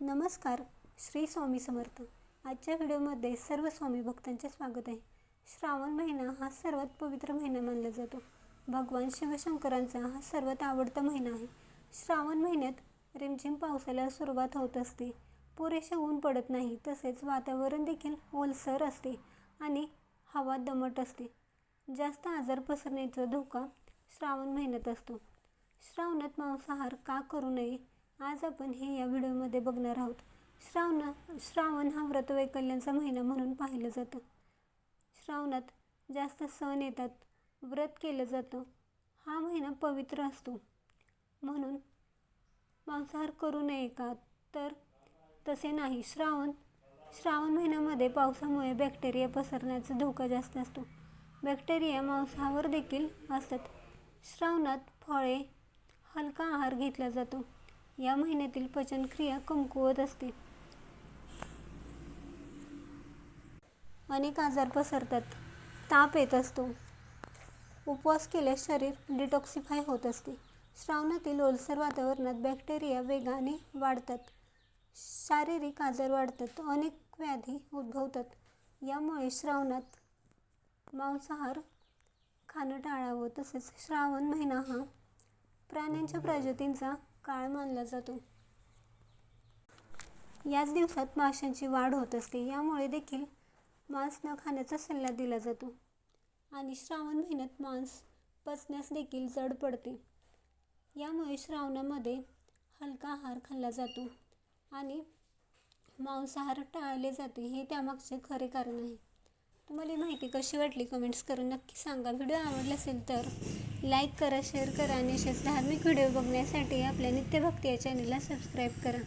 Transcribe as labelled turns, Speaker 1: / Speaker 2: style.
Speaker 1: नमस्कार श्री स्वामी समर्थ. आजच्या व्हिडिओमध्ये सर्व स्वामी भक्तांचे स्वागत आहे. श्रावण महिना हा सर्वात पवित्र महिना मानला जातो. भगवान शिवशंकरांचा हा सर्वात आवडता महिना आहे. श्रावण महिन्यात रिमझिम पावसाला सुरुवात होत असते. पुरेसे ऊन पडत नाही तसेच वातावरण देखील ओलसर असते आणि हवा दमट असते. जास्त आजार पसरण्याचा धोका श्रावण महिन्यात असतो. श्रावणात मांसाहार का करू नये? आज आपण हे या व्हिडिओमध्ये बघणार आहोत. श्रावण श्रावण हा व्रतवैकल्यांचा महिना म्हणून पाहिलं जातं. श्रावणात जास्त सण येतात. व्रत केलं जातं. हा महिना पवित्र असतो. म्हणून मांसाहार करू नये का? तर तसे नाही. श्रावण श्रावण महिन्यामध्ये पावसामुळे बॅक्टेरिया पसरण्याचा धोका जास्त असतो. बॅक्टेरिया मांसाहार देखील असतात. श्रावणात फळे हलका आहार घेतला जातो. या महिन्यातील पचनक्रिया कमकुवत असते. अनेक आजार पसरतात. ताप येत असतो. उपवास केल्यास शरीर डिटॉक्सिफाय होत असते. श्रावणातील ओलसर वातावरणात बॅक्टेरिया वेगाने वाढतात. शारीरिक आजार वाढतात. अनेक व्याधी उद्भवतात. यामुळे श्रावणात मांसाहार खाणं टाळावं तसेच श्रावण महिना हा प्राण्यांच्या प्रजातींचा काळ मानला जातो. याच दिवसात माशांची वाढ होत असते. यामुळे देखील मांस न खाण्याचा सल्ला दिला जातो. आणि श्रावण महिन्यात मांस पचण्यास देखील जड पडते. यामुळे श्रावणामध्ये हलका आहार खाल्ला जातो. आणि मांसाहार टाळले जाते. हे त्यामागचे खरे कारण आहे. तुम्हाला माहिती कशी वाटली? कमेंट्स करून नक्की सांगा. व्हिडिओ आवडला असेल तर लाईक करा शेअर करा आणि असेच धार्मिक व्हिडिओ बघण्यासाठी आपल्या नित्यभक्ती या चॅनलला सबस्क्राईब करा.